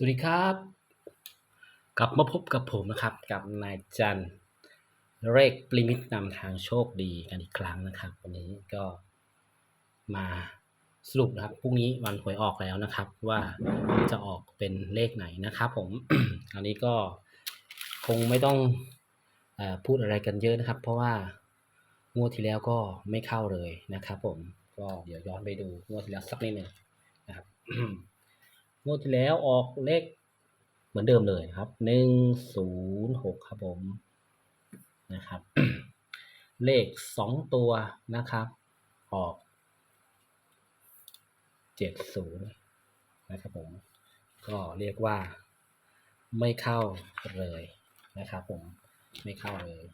สวัสดีครับ กลับมาพบกับผมนะครับ กับนายจันทร์เลขปริมิตนำทางโชคดีกันอีกครั้งนะครับ วันนี้ก็มาสรุปนะครับพรุ่งนี้วันหวยออกแล้วนะครับ ว่าจะออกเป็นเลขไหนนะครับผม อันนี้ก็คงไม่ต้องอพูดอะไรกันเยอะนะครับ เพราะว่างวดที่แล้วก็ไม่เข้าเลยนะครับ ผมก็เดี๋ยวย้อนไปดูงวดที่แล้วสักนิดหนึ่งนะครับ งวดที่แล้วออกเลขเหมือนเดิมเลยครับหนึ่งศูนย์หกครับผมนะครับ เลขสองตัวนะครับ ออกเจ็ดศูนย์นะครับผม ก็เรียกว่าไม่เข้าเลยนะครับผมไม่เข้าเลย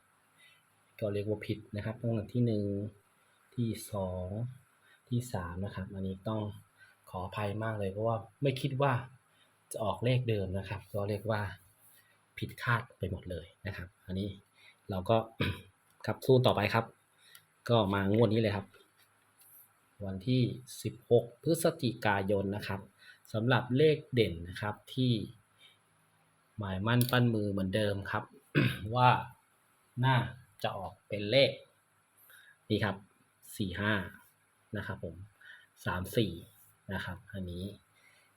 ก็เรียกว่าผิดนะครับตั้งแต่ที่หนึ่งที่สองที่สามนะครับ อันนี้ต้อง ออภัยมากเลยเพราะว่าไม่คิดว่าจะออกเลขเดิมนะครับ ก็เรียกว่าผิดคาดไปหมดเลยนะครับ อันนี้เราก็ครับสู้ต่อไปครับ ก็มางวดนี้เลยครับ วันที่ 16 พฤศจิกายนนะครับสำหรับเลขเด่นนะครับที่หมายมั่นปั้นมือเหมือนเดิมครับ ว่าหน่าจะออกเป็นเลข นี่ครับ 45 นะครับผม 34 นะครับ อันนี้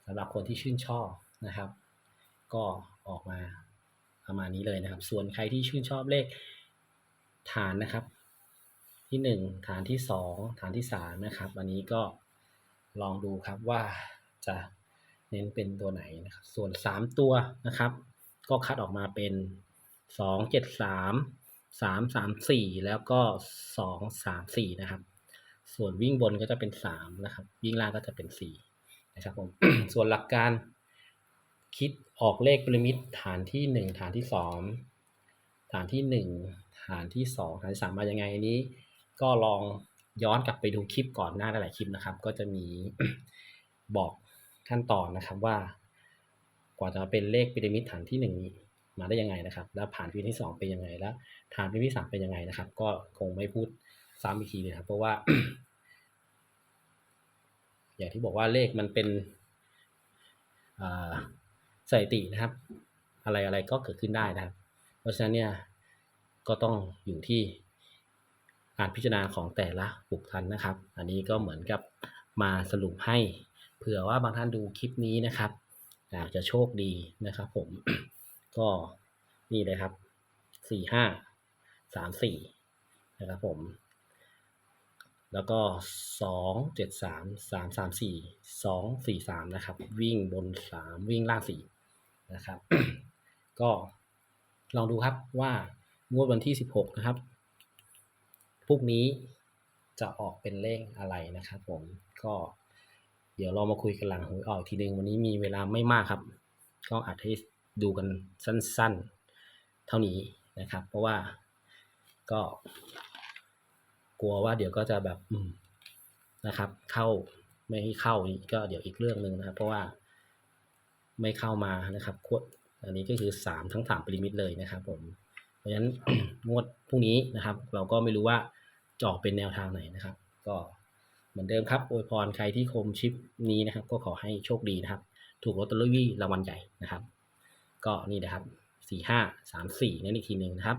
สำหรับคนที่ชื่นชอบนะครับ ก็ออกมาประมาณนี้เลยนะครับ ส่วนใครที่ชื่นชอบเลขฐานนะครับ ที่หนึ่งฐานที่สองฐานที่สามนะครับอันนี้ก็ลองดูครับว่าจะเน้นเป็นตัวไหนนะครับ ส่วนสามตัวนะครับ ก็คัดออกมาเป็นสองเจ็ดสามสามสามสี่แล้วก็สองสามสี่นะครับ ส่วนวิ่งบนก็จะเป็นสามนะครับ วิ่งล่างก็จะเป็นสี่นะครับผม ส่วนหลักการคิดออกเลขปริมิตฐานที่หนึ่งฐานที่สองฐานที่หนึ่งฐานที่สองฐานที่สามมายังไงนี้ ก็ลองย้อนกลับไปดูคลิปก่อนหน้าหลายคลิปนะครับ ก็จะมีบอกขั้นตอนนะครับว่า กว่าจะมาเป็นเลขพีระมิดฐานที่หนึ่งมาได้ยังไงนะครับ แล้วผ่านพีระมิดที่สองเป็นยังไงแล้วฐานพีระมิดที่สามเป็นยังไงนะครับ ก็คงไม่พูดซ้ำอีกทีเลยครับเพราะว่า อย่างที่บอกว่าเลขมันเป็นสถิตินะครับ อะไรอะไรก็เกิดขึ้นได้นะครับ เพราะฉะนั้นเนี่ยก็ต้องอยู่ที่การพิจารณาของแต่ละบุคคลนะครับ อันนี้ก็เหมือนกับมาสรุปให้เผื่อว่าบางท่านดูคลิปนี้นะครับอยากจะโชคดีนะครับผมก็นี่เลยครับสี่ห้าสามสี่นะครับผม แล้วก็สองเจ็ดสามสามสามสี่สองสี่สามนะครับ วิ่งบนสามวิ่งล่างสี่นะครับ ก็ลองดูครับว่างวดวันที่สิบหกนะครับพรุ่งนี้จะออกเป็นเลขอะไรนะครับผมก็เดี๋ยวเรามาคุยกันหลังหวยออกทีนึงวันนี้มีเวลาไม่มากครับ ก็อาจให้ดูกันสั้นๆ เท่านี้นะครับ เพราะว่าก็ กลัวว่าเดี๋ยวก็จะแบบอืมนะครับ เข้าไม่ให้เข้านี่ก็เดี๋ยวอีกเรื่องหนึ่งนะครับ เพราะว่าไม่เข้ามานะครับควรอันนี้ก็คือสามทั้งสามปริมิตเลยนะครับ ผม เพราะฉะนั้นงวดพรุ่งนี้นะครับ เราก็ไม่รู้ว่าจะออกเป็นแนวทางไหนนะครับ ก็เหมือนเดิมครับอวยพรใครที่ชมชิปนี้นะครับ ก็ขอให้โชคดีนะครับ ถูกลอตเตอรี่รางวัลใหญ่นะครับ ก็นี่นะครับสี่ห้าสามสี่นั่นอีกทีหนึ่งนะครับ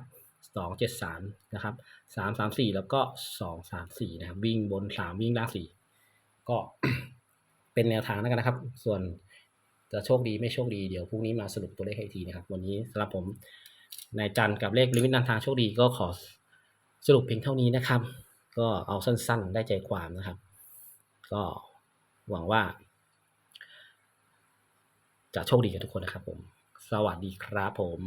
สองเจ็ดสามนะครับสามสามสี่แล้วก็สองสามสี่นะครับวิ่งบนสามวิ่งล่างสี่ก็เป็นแนวทางแล้วกันนะครับ ส่วนจะโชคดีไม่โชคดีเดี๋ยวพรุ่งนี้มาสรุปตัวเลขให้อีกทีนะครับ วันนี้สำหรับผมนายจันทร์กับเลขลิมิตนำทางโชคดีก็ขอสรุปเพียงเท่านี้นะครับ ก็เอาสั้นๆ ได้ใจความนะครับ ก็หวังว่า จะโชคดีกับทุกคนนะครับผม สวัสดีครับผม